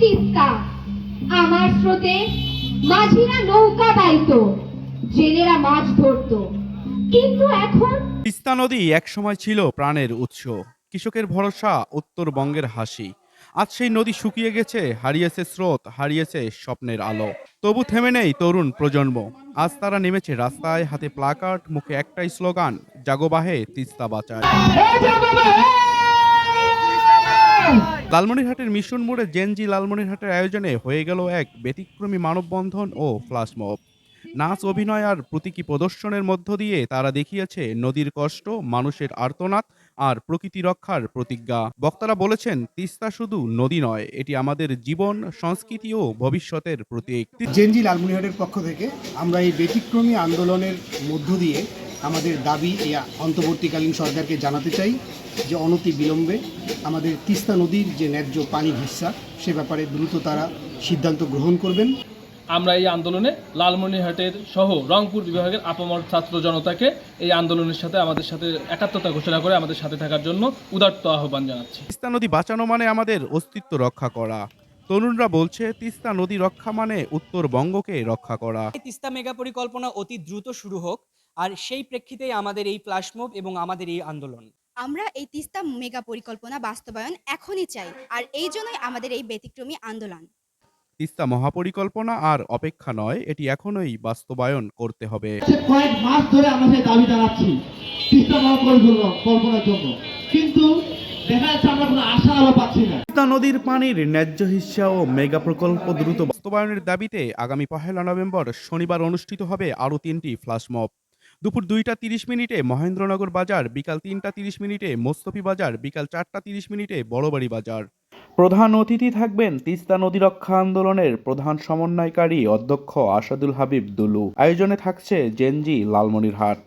তিস্তা আমার স্রোতে মাঝিরা নৌকা বাইতো জেলেরা মাছ ধরতো। কিন্তু এখন তিস্তা নদী একসময় ছিল প্রাণের উৎস। কৃষকের ভরসা উত্তরবঙ্গের হাসি। আজ সেই নদী শুকিয়ে গেছে হারিয়েছে স্রোত হারিয়েছে স্বপ্নের আলো। তবু থেমে নেই তরুণ প্রজন্ম। আজ তারা নেমেছে রাস্তায় হাতে প্লাকার্ড মুখে একটাই স্লোগান জাগোবাহে তিস্তা বাঁচায় লালমনিরহাটের মিশন মোড়ে জেনজি লালমনিরহাটের আয়োজনে হয়ে গেল এক ব্যতিক্রমী মানববন্ধন ও ফ্ল্যাশমব নাচ, অভিনয় আর প্রতীকী প্রদর্শনের মধ্য দিয়ে তারা দেখিয়েছে নদীর কষ্ট, মানুষের আর্তনাদ আর প্রকৃতি রক্ষার প্রতিজ্ঞা। বক্তারা বলেছেন, তিস্তা শুধু নদী নয়, এটি আমাদের জীবন, সংস্কৃতি ও ভবিষ্যতের প্রতীক। জেনজি লালমনিরহাটের পক্ষ থেকে আমরা এই ব্যতিক্রমী আন্দোলনের মধ্য দিয়ে আমাদের দাবি এই অন্তর্বর্তীকালীন সরকারকে জানাতে চাই যে অনতি বিলম্বে আমাদের তিস্তা নদীর যে ন্যায্য পানি ভিসা সে ব্যাপারে দ্রুত তারা সিদ্ধান্ত গ্রহণ করবেন। আমরা এই আন্দোলনে লালমনিরহাটের সহ রংপুর বিভাগের আপামর ছাত্র জনতাকে এই আন্দোলনের সাথে আমাদের সাথে একাত্মতা ঘোষণা করে আমাদের সাথে থাকার জন্য উদার্ত আহ্বান জানাচ্ছি। তিস্তা নদী বাঁচানো মানে আমাদের অস্তিত্ব রক্ষা করা। তরুণরা বলছে তিস্তা নদী রক্ষা মানে উত্তরবঙ্গকে রক্ষা করা। তিস্তা মেগা পরিকল্পনা অতি দ্রুত শুরু হোক। আর সেই প্রেক্ষিতেই আমাদের এই ফ্ল্যাশমব এবং আমাদের এই আন্দোলন। আমরা এই তিস্তা মেগা পরিকল্পনা বাস্তবায়ন এখনই চাই আর এই জন্যই আমাদের এই ব্যতিক্রমী আন্দোলন। তিস্তা মহাপরিকল্পনা আর অপেক্ষা নয় এটি এখনই বাস্তবায়ন করতে হবে। কয়েক মাস ধরে আমরা সেই দাবি জানাচ্ছি তিস্তা মহাপরিকল্পনা কল্পনার জন্য। কিন্তু দেখা যাচ্ছে আমরা কোনো আশা আলো পাচ্ছি না। তিস্তা নদীর পানির ন্যায্য হিস্সা ও মেগা প্রকল্প দ্রুত বাস্তবায়নের দাবিতে আগামী পহেলা নভেম্বর শনিবার অনুষ্ঠিত হবে আরও তিনটি ফ্ল্যাশমব দুপুর দুইটা তিরিশ মিনিটে মহেন্দ্রনগর বাজার, বিকাল তিনটা তিরিশ মিনিটে মোস্তফি বাজার, বিকাল চারটা তিরিশ মিনিটে বড়বাড়ি বাজার। প্রধান অতিথি থাকবেন তিস্তা নদী রক্ষা আন্দোলনের প্রধান সমন্বয়কারী অধ্যক্ষ আসাদুল হাবিব দুলু। আয়োজনে থাকছে জেনজি লালমনিরহাট।